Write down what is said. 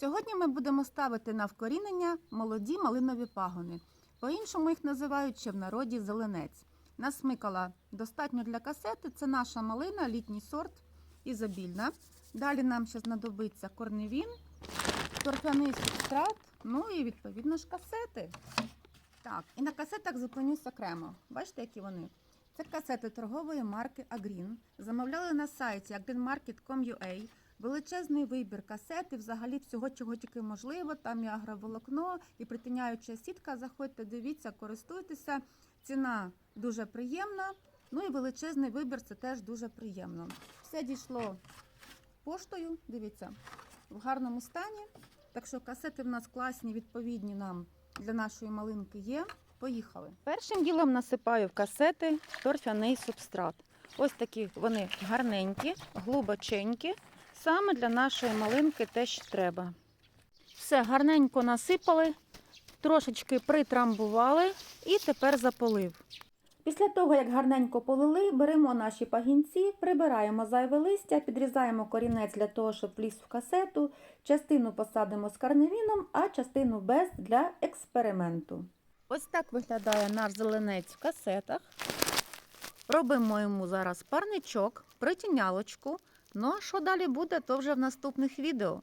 Сьогодні ми будемо ставити на вкорінення молоді малинові пагони. По-іншому їх називають ще в народі зеленець. Насмикала достатньо для касети. Це наша малина, літній сорт, ізобільна. Далі нам ще знадобиться корневін, торфяний субстрат, ну і відповідно ж касети. Так, і на касетах зупинюся окремо. Бачите, які вони? Це касети торгової марки Agreen. Замовляли на сайті agreenmarket.com.ua. Величезний вибір касет і взагалі всього, чого тільки можливо. Там і агроволокно, і притиняюча сітка. Заходьте, дивіться, користуйтеся. Ціна дуже приємна. Ну і величезний вибір це теж дуже приємно. Все дійшло поштою. Дивіться, в гарному стані. Так що касети в нас класні, відповідні нам для нашої малинки є. Поїхали. Першим ділом насипаю в касети торфяний субстрат. Ось такі вони гарненькі, глибоченькі. Саме для нашої малинки те, що треба. Все гарненько насипали, трошечки притрамбували і тепер заполив. Після того, як гарненько полили, беремо наші пагінці, прибираємо зайве листя, підрізаємо корінець для того, щоб вліз в касету, частину посадимо з карневіном, а частину без для експерименту. Ось так виглядає наш зеленець в касетах. Робимо йому зараз парничок, притінялочку. Ну а що далі буде, то вже в наступних відео.